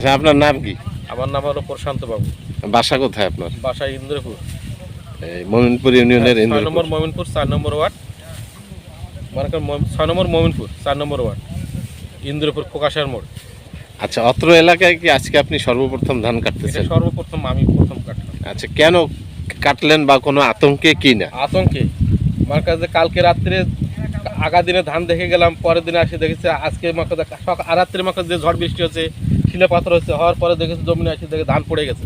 আচ্ছা, আপনার নাম কি? আমার নাম হলো প্রশান্ত বাবু। বাসা কোথায় আপনার? বাসা ইন্দ্রপুর। এই মমিনপুর ইউনিয়নের ছয় ইন্দ্রপুর। নম্বর মমিনপুর চার নম্বর ওয়ার্ড। মনে ছয় নম্বর মমিনপুর চার নম্বর ওয়ার্ড। ইন্দ্রপুর প্রকাশের মোড়। আচ্ছা অত্র এলাকায় কি আজকে আপনি সর্বপ্রথম ধান কাটতেছেন? সর্বপ্রথম আমি প্রথম কাটলাম। আচ্ছা কেন কাটলেন বা কোনো আতঙ্কে কি না? আতঙ্কে। আমার কাছে কালকে রাত্রে আগা দিনে ধান দেখে গেলাম পরের দিনে এসে দেখেছি আজকে মাকে আর রাত্রে মাকে যে ঝড় বৃষ্টি হচ্ছে শিলে পাথর হচ্ছে হওয়ার পরে দেখেছি জমিনে এসে দেখে ধান পড়ে গেছে।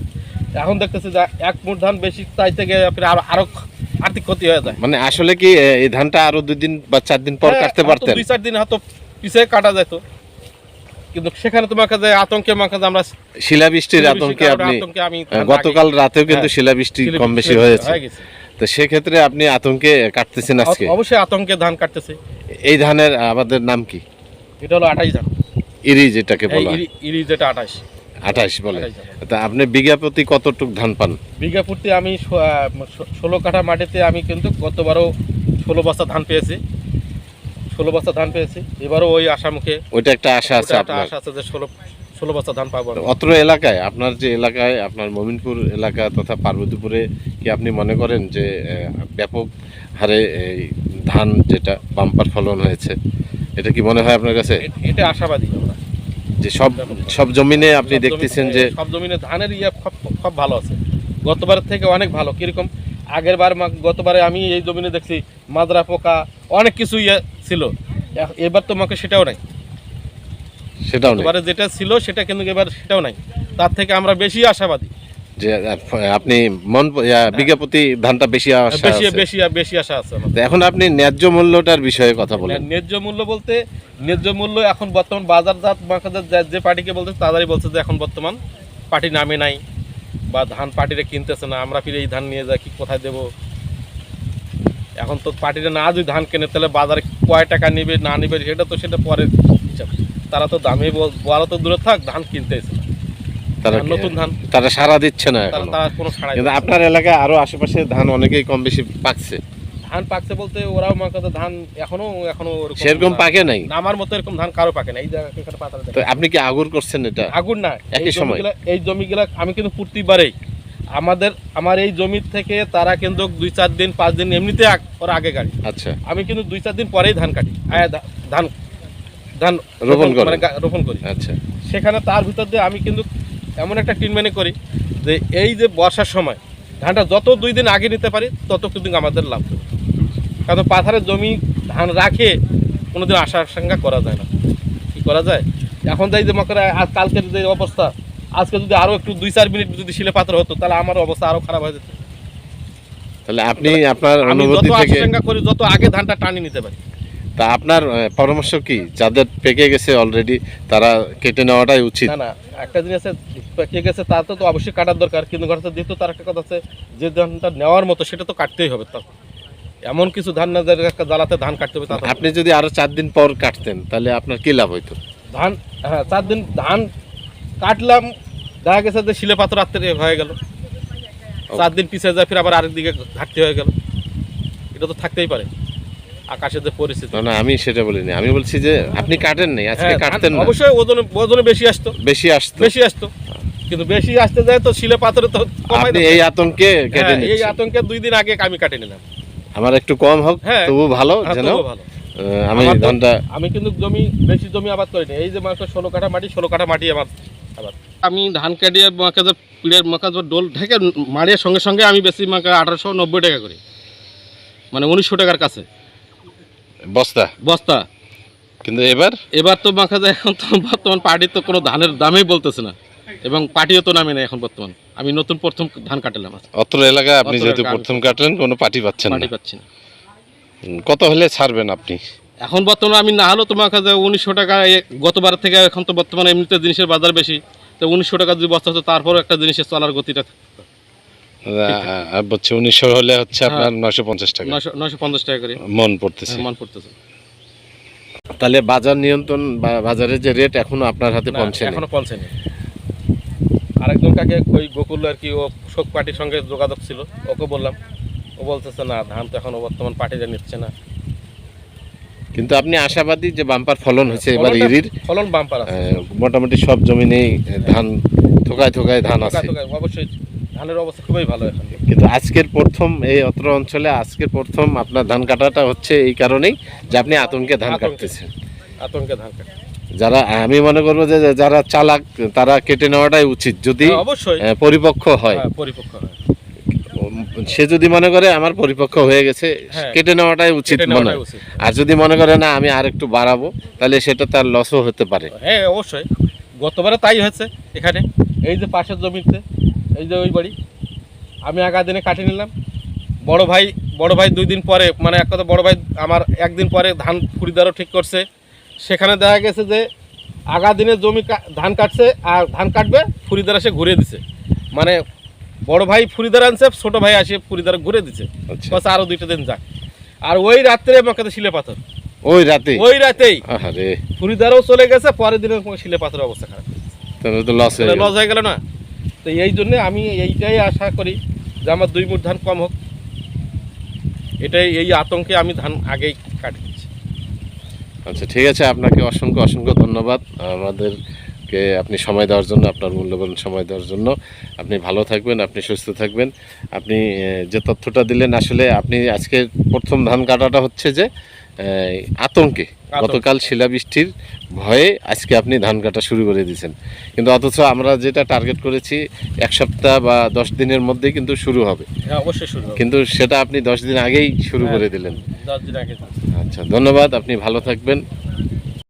এখন দেখতেছি যে এক মুঠ ধান বেশি চাইতে গিয়ে আরও আরও আর্থিক ক্ষতি হয়ে যায়। মানে আসলে কি এই ধানটা আরও দুই দিন বা চার দিন পর হ্যাঁ, কাটতে পারতেন? দুই চার দিন হয়তো পিছিয়ে কাটা যেত। কিন্তু সেখানে তোমার কাছে আতঙ্কে আমার কাছে আমরা শিলাবৃষ্টির আতঙ্কে আপনি গতকাল রাতেও কিন্তু হ্যাঁ, শিলাবৃষ্টি কম বেশি হয়েছে তো সেক্ষেত্রে আপনি আতঙ্কে কাটতেছেন আজকে? অবশ্যই আতঙ্কে ধান কাটতেছে। এই ধানের আমাদের নাম কি? এটা হলো আঠাইশ ধান। ইরি যেটাকে বলা। ইরি- ইরি যেটা আঠাইশ আঠাশ বলে। তা আপনি বিঘা প্রতি কতটুক ধান পান? বিঘা প্রতি আমি ষোলো কাঠা মাটিতে আমি কিন্তু গতবারও ষোলো বস্তা ধান পেয়েছি। ষোলো বস্তা ধান পেয়েছি। এবারও ওই আশা মুখে ওইটা একটা আশা আছে আপনার? আশা আছে যে ষোলো ষোলো বস্তা ধান পাবো অত্র এলাকায় আপনার যে এলাকায় আপনার মমিনপুর এলাকা তথা পার্বতীপুরে কি আপনি মনে করেন যে ব্যাপক হারে এই ধান যেটা বাম্পার ফলন হয়েছে এটা কি মনে হয় আপনার কাছে? এটা আশাবাদী। যে সব সব জমিনে আপনি দেখতেছেন যে সব জমিনে ধানের ইয়ে খুব ভালো আছে। গতবারের থেকে অনেক ভালো। কীরকম আগের বার মা- গতবারে আমি এই জমিনে দেখছি মাজরা পোকা অনেক কিছু ইয়ে ছিল। এবার এবার তোমাকে সেটাও নাই। সেটাও এবারে যেটা ছিল সেটা কিন্তু এবার সেটাও নাই। তার থেকে আমরা বেশি আশাবাদী। যে আপনি মন বিঘা প্রতি ধানটা বেশি আশা বেশি। বেশি বেশি আশা আছে আমার। এখন আপনি ন্যায্য মূল্যটার বিষয়ে কথা বলেন। ন্যায্য মূল্য বলতে ন্যায্য মূল্য এখন বর্তমান বাজারজাত মার্কেটের যে- পার্টিকে বলতে তাদেরই বলছে যে এখন বর্তমান পার্টি নামে নাই বা ধান পার্টিরা কিনতেছে না আমরা ফিরে এই ধান নিয়ে যাই কি কোথায় দেবো? এখন তো পার্টিরা না যদি ধান কেনে তাহলে বাজারে কয় টাকা নেবে না নেবে সেটা তো সেটা পরের হিসাব। তারা তো দামে বল- তো দূরে থাক ধান কিনতে এসে না তারা নতুন ধান তারা সারা দিচ্ছে না তারা এখন। তারা কোনো ছাড়াই কিন্তু আপনার এলাকায় আরও আশেপাশে ধান অনেকেই কম বেশি পাকছে। ধান পাকছে বলতে ওরাও মাকে ধান এখনও এখনও সেরকম পাকে নাই? আমার মতো এরকম ধান কারও পাকে না। এই পাতা তো আপনি কি আগুর করছেন এটা? না। একই এই সময়? এই জমিগুলা আমি কিন্তু প্রতিবারেই আমাদের আমার এই জমি থেকে তারা কিন্তু দুই চার দিন পাঁচ দিন এমনিতে ওরা আগে আচ্ছা। আমি কিন্তু দুই চার দিন পরেই ধান কাটি। ধান ধান রোপণ করেন। মানে রোপণ করি। আচ্ছা। সেখানে তার ভিতর দিয়ে আমি কিন্তু এমন একটা ট্রিটমেন্ট করি যে এই যে বর্ষার সময় ধানটা যত দুই দিন আগে নিতে পারি তত কিন্তু আমাদের লাভ হবে। কারণ পাথারের জমি ধান রাখে কোনোদিন আশা আশঙ্কা করা যায় না। কি করা যায়? এখন যাই যে মকরা আজ কালকের যে অবস্থা আজকে যদি আরও একটু দুই চার মিনিট যদি শিলে পাথর হতো তাহলে আমার অবস্থা আরও খারাপ হয়ে যেত। তাহলে আপনি আপনার আমি যত অনুভূতি থেকে আশঙ্কা করি যত আগে ধানটা টানি নিতে পারি। তা আপনার পরামর্শ কি? যাদের পেকে গেছে অলরেডি তারা কেটে নেওয়াটাই উচিত। না না একটা জিনিস আছে কে গেছে তা তো অবশ্যই কাটার দরকার কিন্তু কথা যেহেতু তার একটা কথা আছে যে ধানটা নেওয়ার মতো সেটা তো কাটতেই হবে তার এমন কিছু ধান না জ্বালাতে ধান কাটতে হবে তা আপনি যদি আরও চার দিন পর কাটতেন তাহলে আপনার কি লাভ হইতো? ধান হ্যাঁ চার দিন ধান কাটলাম দেখা গেছে যে শিলে পাথর রাত্রে হয়ে গেল। চার দিন পিছিয়ে যায় ফির আবার আরেক দিকে ঘাটতি হয়ে গেল। এটা তো থাকতেই পারে। আকাশের যে পরিস্থিতি না না আমি সেটা বলিনি। আমি বলছি যে আপনি কাটেন নাই আজকে হ্যাঁ, কাটতেন না। অবশ্যই ওজনে ওজনে বেশি আসতো। বেশি আসতো। বেশি আসতো। কিন্তু বেশি আসতে যায় তো শিলে পাথরে তো আপনি এই আতঙ্কে কেটে হ্যাঁ, এই আতঙ্কে দুই দিন আগে আমি কাটে নিলাম। আমার একটু কম হোক হ্যাঁ। তবু ভালো যেন আমি ধানটা আমি কিন্তু জমি বেশি জমি আবাদ করিনি। এই যে মাকে ষোলো কাঠা মাটি ষোলো কাঠা মাটি আমার আবাদ। আমি ধান কাটিয়ে মাকে যে পিড়ের মাকে যে ডোল ঢেকে মারিয়ে সঙ্গে সঙ্গে আমি বেশি মাকে আঠারোশো নব্বই টাকা করি। মানে উনিশশো টাকার কাছে। বস্তা? বস্তা। কিন্তু এবার? এবার তো মাখা যায় এখন তো বর্তমান পার্টির তো কোনো ধানের দামই বলতেছে না। এবং পার্টিও তো নামে না এখন বর্তমান। আমি নতুন প্রথম ধান কাটালাম অত্র এলাকায় আপনি যেহেতু প্রথম কাটলেন কোনো পার্টি পাচ্ছেন না। পার্টি পাচ্ছি না। কত হলে ছাড়বেন আপনি? এখন বর্তমানে আমি না হলেও তোমার কাছে উনিশশো টাকা গতবার থেকে এখন তো বর্তমানে এমনিতে জিনিসের বাজার বেশি। তো উনিশশো টাকা যদি বস্তা হতো তারপরও একটা জিনিসের চলার গতিটা আহ, বলছে উনিশশো হলে হচ্ছে আপনার নয়শো পঞ্চাশ টাকা। নশো পঞ্চাশ টাকা করে। মন পড়তেছে। মন পড়তেছে। তাহলে বাজার নিয়ন্ত্রণ বা বাজারের যে রেট এখনও আপনার হাতে পৌঁছে এখনও পৌঁছেনি আরেকজন কাকে ওই গোকুল আর কি ও শোক পার্টির সঙ্গে যোগাযোগ ছিল ওকে বললাম। ও বলতেছে না ধান তো এখনও বর্তমান পার্টিরা নিচ্ছে না। কিন্তু আপনি আশাবাদী যে বাম্পার ফলন হয়েছে এবার ইরির? ফলন বাম্পার মোটামুটি সব জমিনেই ধান থোকায় থোকায় ধান আছে। অবশ্যই। ধানের অবস্থা খুবই ভালো এখন। কিন্তু আজকের প্রথম এই অত্র অঞ্চলে আজকের প্রথম আপনার ধান কাটাটা হচ্ছে এই কারণেই যে আপনি আতঙ্কে ধান কাটতেছেন। আতঙ্কে ধান কাটে যারা আমি মনে করব যে যারা চালাক তারা কেটে নেওয়াটাই উচিত। যদি হ্যাঁ, পরিপক্ক হয়। হ্যাঁ, পরিপক্ক হয়। সে যদি মনে করে আমার পরিপক্ক হয়ে গেছে হ্যাঁ। কেটে নেওয়াটাই উচিত মনে হয়। আর যদি মনে করে না আমি আর একটু বাড়াবো তাহলে সেটা তার লসও হতে পারে। হ্যাঁ অবশ্যই। গতবারে তাই হয়েছে এখানে। এই যে পাশের জমিতে এই যে ওই বাড়ি। আমি আগা দিনে কাটিয়ে নিলাম। বড় ভাই বড় ভাই দুই দিন পরে মানে এক কথা বড় ভাই আমার একদিন পরে ধান খুরিদারও ঠিক করছে। সেখানে দেখা গেছে যে আগা দিনে জমি ধান কাটছে আর ধান কাটবে ফুরিদার এসে ঘুরে দিছে। মানে বড় ভাই ফুরিদার আনছে ছোট ভাই আসে ফুরিদার ঘুরে দিছে। আচ্ছা। বস আরও দুইটা দিন যাক। আর ওই রাত্রে আমার কাছে শিলে পাথর। ওই রাতে ওই রাতেই। ফুরিদারও চলে গেছে পরের দিনে শিলে পাথরের অবস্থা খারাপ। হয়ে লস হয়ে গেল না? তো এই জন্যে আমি এইটাই আশা করি যে আমার দুই মুঠ ধান কম হোক। এটাই এই আতঙ্কে আমি ধান আগেই কাটি দিচ্ছি। আচ্ছা ঠিক আছে, আপনাকে অসংখ্য অসংখ্য ধন্যবাদ। আমাদেরকে আপনি সময় দেওয়ার জন্য, আপনার মূল্যবান সময় দেওয়ার জন্য। আপনি ভালো থাকবেন, আপনি সুস্থ থাকবেন। আপনি যে তথ্যটা দিলেন, আসলে আপনি আজকে প্রথম ধান কাটাটা হচ্ছে যে আতঙ্কে। গতকাল শিলাবৃষ্টির ভয়ে আজকে আপনি ধান কাটা শুরু করে দিয়েছেন। কিন্তু অথচ আমরা যেটা টার্গেট করেছি এক সপ্তাহ বা দশ দিনের মধ্যে কিন্তু শুরু হবে। হ্যাঁ অবশ্যই শুরু কিন্তু সেটা আপনি দশ দিন আগেই শুরু হ্যাঁ। করে দিলেন। দশ দিন আগে আচ্ছা ধন্যবাদ আপনি ভালো থাকবেন।